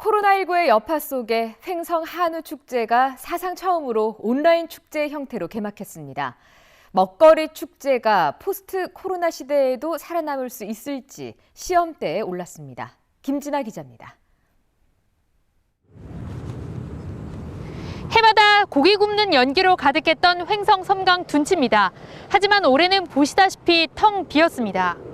코로나19의 여파 속에 횡성 한우 축제가 사상 처음으로 온라인 축제 형태로 개막했습니다. 먹거리 축제가 포스트 코로나 시대에도 살아남을 수 있을지 시험대에 올랐습니다. 김진아 기자입니다. 해마다 고기 굽는 연기로 가득했던 횡성 섬강 둔치입니다. 하지만 올해는 보시다시피 텅 비었습니다.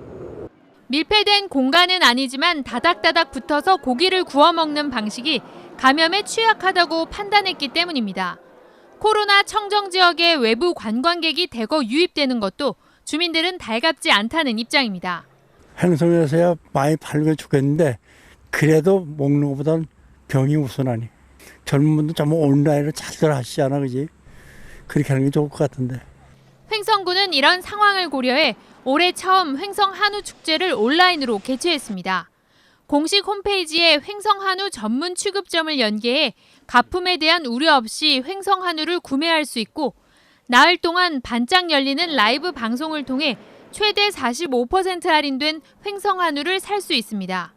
밀폐된 공간은 아니지만 다닥다닥 붙어서 고기를 구워 먹는 방식이 감염에 취약하다고 판단했기 때문입니다. 코로나 청정 지역에 외부 관광객이 대거 유입되는 것도 주민들은 달갑지 않다는 입장입니다. 행성에서야 많이 팔려 죽겠는데 그래도 먹는 것보단 병이 우선하니 젊은 분들 전부 온라인으로 잘들 하시잖아 그지 그렇게 하는 게 좋을 것 같은데 횡성군은 이런 상황을 고려해 올해 처음 횡성 한우 축제를 온라인으로 개최했습니다. 공식 홈페이지에 횡성 한우 전문 취급점을 연계해 가품에 대한 우려 없이 횡성 한우를 구매할 수 있고 나흘 동안 반짝 열리는 라이브 방송을 통해 최대 45% 할인된 횡성 한우를 살 수 있습니다.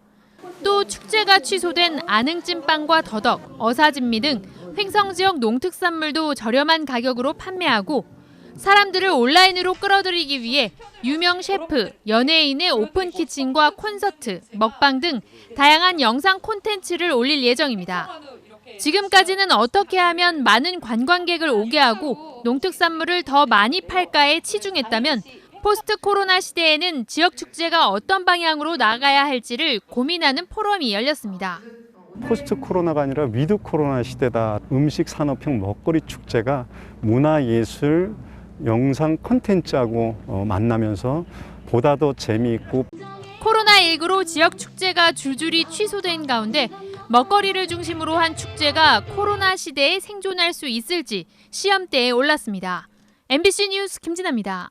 또 축제가 취소된 안흥찜빵과 더덕, 어사진미 등 횡성 지역 농특산물도 저렴한 가격으로 판매하고 사람들을 온라인으로 끌어들이기 위해 유명 셰프, 연예인의 오픈 키친과 콘서트, 먹방 등 다양한 영상 콘텐츠를 올릴 예정입니다. 지금까지는 어떻게 하면 많은 관광객을 오게 하고 농특산물을 더 많이 팔까에 치중했다면 포스트 코로나 시대에는 지역 축제가 어떤 방향으로 나가야 할지를 고민하는 포럼이 열렸습니다. 포스트 코로나가 아니라 위드 코로나 시대다. 음식 산업형 먹거리 축제가 문화 예술 영상 컨텐츠하고 어, 만나면서 보다 더 재미있고 코로나19로 지역 축제가 줄줄이 취소된 가운데 먹거리를 중심으로 한 축제가 코로나 시대에 생존할 수 있을지 시험대에 올랐습니다. MBC 뉴스 김진아입니다.